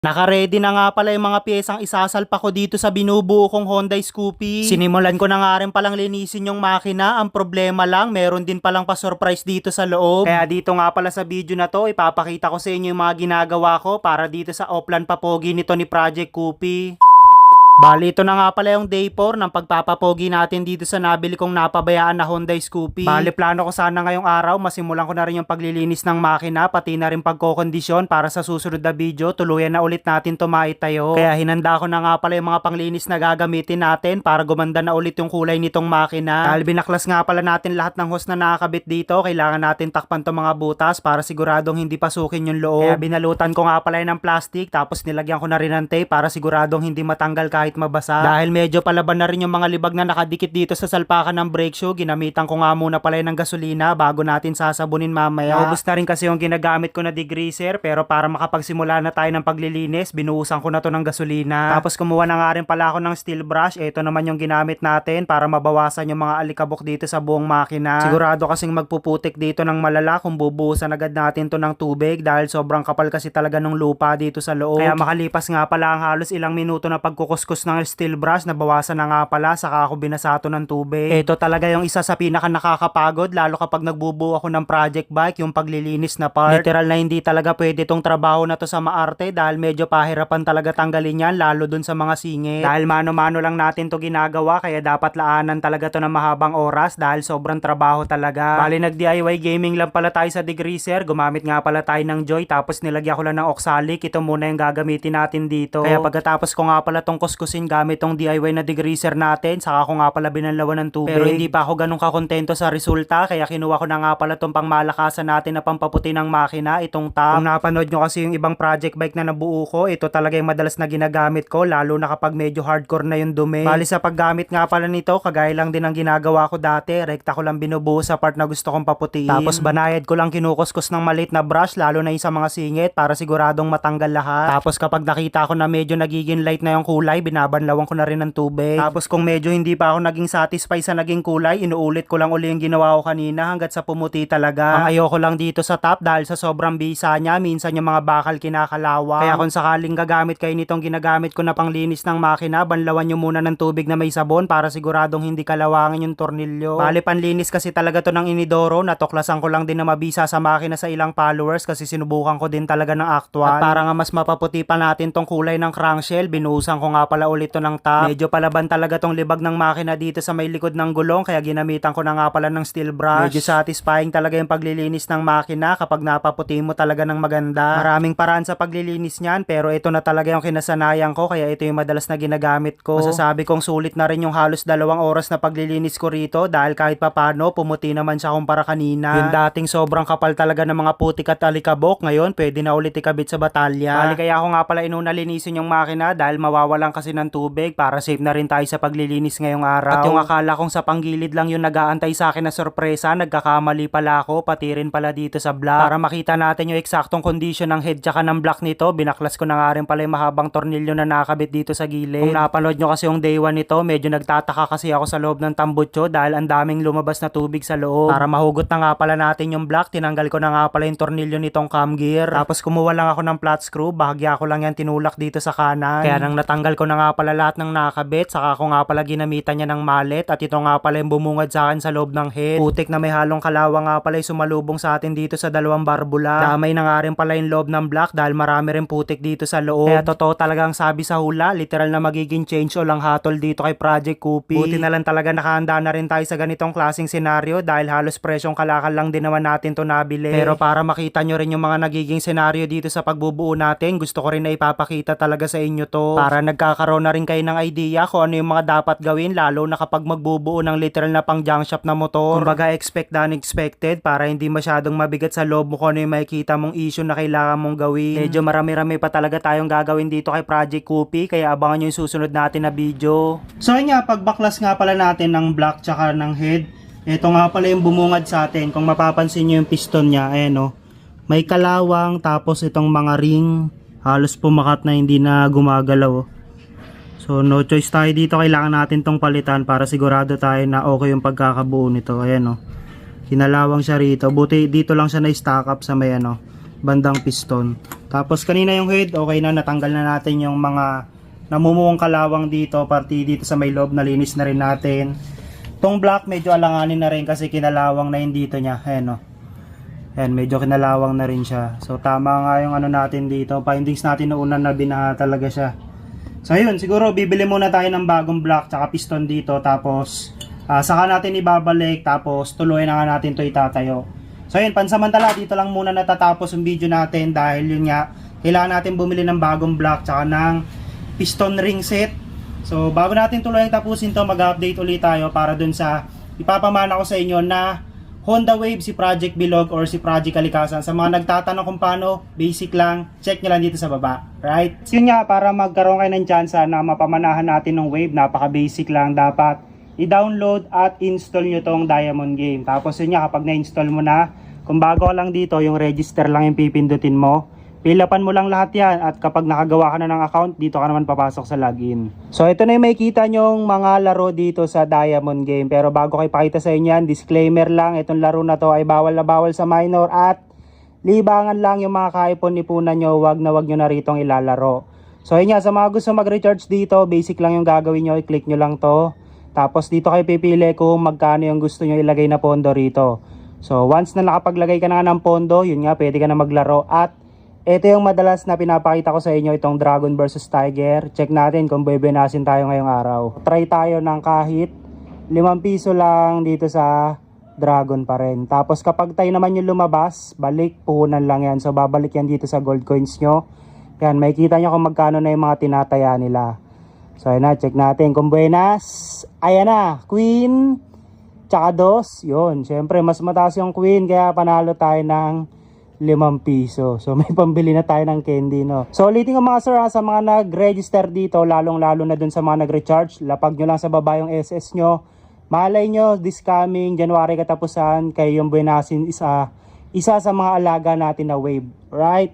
Naka-ready na nga pala yung mga piyesang isasalpa ko dito sa binubuo kong Honda Scoopy. Sinimulan ko na nga rin palang linisin yung makina. Ang problema lang, meron din palang pa-surprise dito sa loob. Kaya dito nga pala sa video na to, ipapakita ko sa inyo yung mga ginagawa ko para dito sa Oplan Papogi nito ni Project Coopy. Bali, ito na nga pala yung day 4 ng pagpapapogi natin dito sa nabili kong napabayaan na Honda Scoopy. Bali, plano ko sana ngayong araw, masimulan ko na rin yung paglilinis ng makina, pati na rin pagkokondisyon para sa susunod na video, tuluyan na ulit natin to maitayo. Kaya hinanda ko na nga pala yung mga panglinis na gagamitin natin para gumanda na ulit yung kulay nitong makina. Dahil binaklas nga pala natin lahat ng hose na nakakabit dito, kailangan natin takpan to mga butas para siguradong hindi pasukin yung loob. Kaya binalutan ko nga pala ng plastic, tapos nilagyan ko na rin ng tape para siguradong hindi matanggal kahit mabasa. Dahil medyo palaban na rin yung mga libag na nakadikit dito sa salpakan ng brake shoe, ginamitan ko nga muna pala ng gasolina bago natin sasabunin mamaya. Naubos na rin kasi yung ginagamit ko na degreaser pero para makapagsimula na tayo ng paglilinis, binuhusan ko na to ng gasolina. Tapos kumuha na nga rin pala ako ng steel brush. Ito naman yung ginamit natin para mabawasan yung mga alikabok dito sa buong makina. Sigurado kasing magpuputik dito ng malala kung bubuhusan agad natin to ng tubig dahil sobrang kapal kasi talaga ng lupa dito sa loob. Kaya makalipas nga pala ang halos ilang minuto na pagkukuskus ng steel brush, nabawasan na nga pala saka ako binasato ng tubig. Ito talaga yung isa sa pinaka nakakapagod lalo kapag nagbubuo ako ng project bike, yung paglilinis na part. Literal na hindi talaga pwede tong trabaho na to sa maarte dahil medyo pahirapan talaga tanggalin yan lalo dun sa mga singit. Dahil mano-mano lang natin to ginagawa kaya dapat laanan talaga to ng mahabang oras dahil sobrang trabaho talaga. Bali nag-DIY gaming lang pala tayo sa degreaser, gumamit nga pala tayo ng joy tapos nilagyan ko lang ng oxalic. Ito muna yung gagamitin natin dito. Kaya pagkatapos ko nga pala tong kuskusin gamit tong DIY na degreaser natin, saka ko nga pala binanlawan ng tubig. Pero hindi pa ako ganun kakontento sa resulta kaya kinuha ko na nga pala tong pangmalakasan natin na pampaputi ng makina, itong top. Kung napanood nyo kasi yung ibang project bike na nabuo ko, ito talaga yung madalas na ginagamit ko lalo na kapag medyo hardcore na yung dumi. Bali sa paggamit nga pala nito, kagaya lang din ang ginagawa ko dati, rekta ko lang binubuo sa part na gusto kong paputiin. Tapos banayad ko lang kinukuskus ng maliit na brush lalo na yung sa mga singit para siguradong matanggal lahat. Tapos kapag nakita ko na medyo nagiging light na yung kulay, binabanlawan ko na rin ng tubig. Tapos kung medyo hindi pa ako naging satisfied sa naging kulay, inuulit ko lang uli yung ginawa ko kanina hanggat sa pumuti talaga. Ang ayoko lang dito sa top dahil sa sobrang bisa niya, minsan yung mga bakal kinakalawa. Kaya kung sakaling gagamit kayo nitong ginagamit ko na panglinis ng makina, banlawan nyo muna ng tubig na may sabon para siguradong hindi kalawangin yung tornilyo. Bali panlinis kasi talaga to ng inidoro, natuklasan ko lang din na mabisa sa makina sa ilang followers kasi sinubukan ko din talaga ng actual. At para nga mas mapaputi pa natin tong kulay ng crankshell, binuhusan ko nga pala ulit to ng top. Medyo palaban talaga tong libag ng makina dito sa may likod ng gulong kaya ginamitan ko na nga pala ng steel brush. Medyo satisfying talaga yung paglilinis ng makina kapag napaputi mo talaga ng maganda. Maraming paraan sa paglilinis niyan pero ito na talaga yung kinasanayan ko kaya ito yung madalas na ginagamit ko. Masasabi kong sulit na rin yung halos dalawang oras na paglilinis ko rito dahil kahit papano pumuti naman siya kumpara kanina. Yung dating sobrang kapal talaga ng mga putik at alikabok ngayon pwede na ulit ikabit sa batalya. Bali kaya ako nga pala inuna linisin yung makina dahil mawawalan kasi ng tubig para safe na rin tayo sa paglilinis ngayong araw. At yung akala kong sa panggilid lang yung nagaantay sa akin na sorpresa, nagkakamali pala ako, pati rin pala dito sa block. Para makita natin yung eksaktong condition ng head tsaka ng block nito, binaklas ko na nga rin pala yung mahabang tornilyo na nakabit dito sa gilid. Kung napanood nyo kasi yung day 1 nito, medyo nagtataka kasi ako sa loob ng tambutso dahil ang daming lumabas na tubig sa loob. Para mahugot na nga pala natin yung block, tinanggal ko na nga pala yung tornilyo nitong cam gear. Tapos kumuha lang ako ng flat screw, bahagya ko lang yan tinulak dito sa kanan. Kaya nang natanggal ko na nga pala lahat ng nakabit, saka ko nga pala ginamitan niya ng mallet at ito nga pala yung bumungad sa akin sa loob ng head. Putik na may halong kalawa nga pala yung sumalubong sa atin dito sa dalawang barbula. Damay na nga rin pala yung loob ng block dahil marami rin putik dito sa loob. Kaya totoo talagang sabi sa hula, literal na magiging change o lang hatol dito kay Project Coopy. Buti na lang talaga nakahanda na rin tayo sa ganitong klaseng senaryo dahil halos presyong kalakal lang din naman natin to nabili. Pero para makita nyo rin yung mga nagiging senaryo dito sa pagbubuo natin, gusto ko rin na ipapakita talaga sa inyo to. Para nagkakaroon na rin kayo ng idea kung ano yung mga dapat gawin lalo na kapag magbubuo ng literal na pang junk shop na motor. Kumbaga expect the unexpected para hindi masyadong mabigat sa loob mo kung ano yung makikita mong issue na kailangan mong gawin. Medyo marami-rami pa talaga tayong gagawin dito kay Project Coopy kaya abangan nyo yung susunod natin na video. So yun nga, pagbaklas nga pala natin ng block tsaka ng head, ito nga pala yung bumungad sa atin. Kung mapapansin nyo yung piston niya, ayan o. May kalawang tapos itong mga ring halos pumakat na hindi na gumagalaw. Oh. So no choice tayo dito, kailangan natin tong palitan para sigurado tayo na okay yung pagkakabuo nito. Ayan o. Kinalawang siya rito. Buti dito lang siya na-stack up sa may ano, bandang piston. Tapos kanina yung head, okay na, natanggal na natin yung mga namumuong kalawang dito, pati dito sa may loob, nalinis na rin natin. Tong black, medyo alanganin na rin kasi kinalawang na yung dito niya. Ayan o. Ayan, medyo kinalawang na rin siya. So tama nga yung ano natin dito. Findings natin noong una na binaha talaga siya. So ayun, siguro bibili muna tayo ng bagong block tsaka piston dito tapos ah, saka natin ibabalik tapos tuloy na nga natin to itatayo. So ayun, pansamantala dito lang muna natatapos yung video natin dahil yun nga, kailangan natin bumili ng bagong block tsaka ng piston ring set. So bago natin tuloy tapusin to, mag-update ulit tayo para dun sa ipapamana ko sa inyo na Honda Wave si Project Bilog or si Project Kalikasan. Sa mga nagtatanong kung paano, basic lang, check nyo lang dito sa baba. Right? Yun nga, para magkaroon kayo ng chance na mapamanahan natin ng Wave, napaka-basic lang. Dapat i-download at install nyo tong Diamond Game. Tapos yun nga, kapag na-install mo na, kung bago lang dito, yung register lang yung pipindutin mo. Pilapan mo lang lahat yan at kapag nakagawa ka na ng account, dito ka naman papasok sa login. So ito na yung makikita nyong mga laro dito sa Diamond Game. Pero bago ko ipakita sa inyo yan, disclaimer lang, itong laro na to ay bawal na bawal sa minor at libangan lang yung mga kaipon-ipunan nyo, wag na wag nyo na ritong ilalaro. So yun nga, sa mga gusto mag-recharge dito, basic lang yung gagawin nyo, i-click nyo lang to. Tapos dito kayo pipili kung magkano yung gusto nyo ilagay na pondo rito. So once na nakapaglagay ka na ng pondo, yun nga, pwede ka na maglaro at ito yung madalas na pinapakita ko sa inyo itong Dragon versus Tiger. Check natin kung bebenasin tayo ngayong araw. Try tayo ng kahit 5 piso lang dito sa Dragon pa rin. Tapos kapag tayo naman yung lumabas, balik, puhunan lang yan. So babalik yan dito sa gold coins nyo. Yan, makikita nyo kung magkano na yung mga tinataya nila. So ayun na, check natin. Kung buenas, ayan na, queen, tsaka dos. Yun, syempre mas mataas yung queen kaya panalo tayo ng 5 piso. So may pambili na tayo ng candy, no? So ulitin ko mga sir ha, sa mga nag-register dito, lalong-lalo na dun sa mga nag-recharge, lapag nyo lang sa baba yung SS nyo. Malay nyo, this coming January katapusan, kayo yung buenasin isa, isa sa mga alaga natin na wave. Right?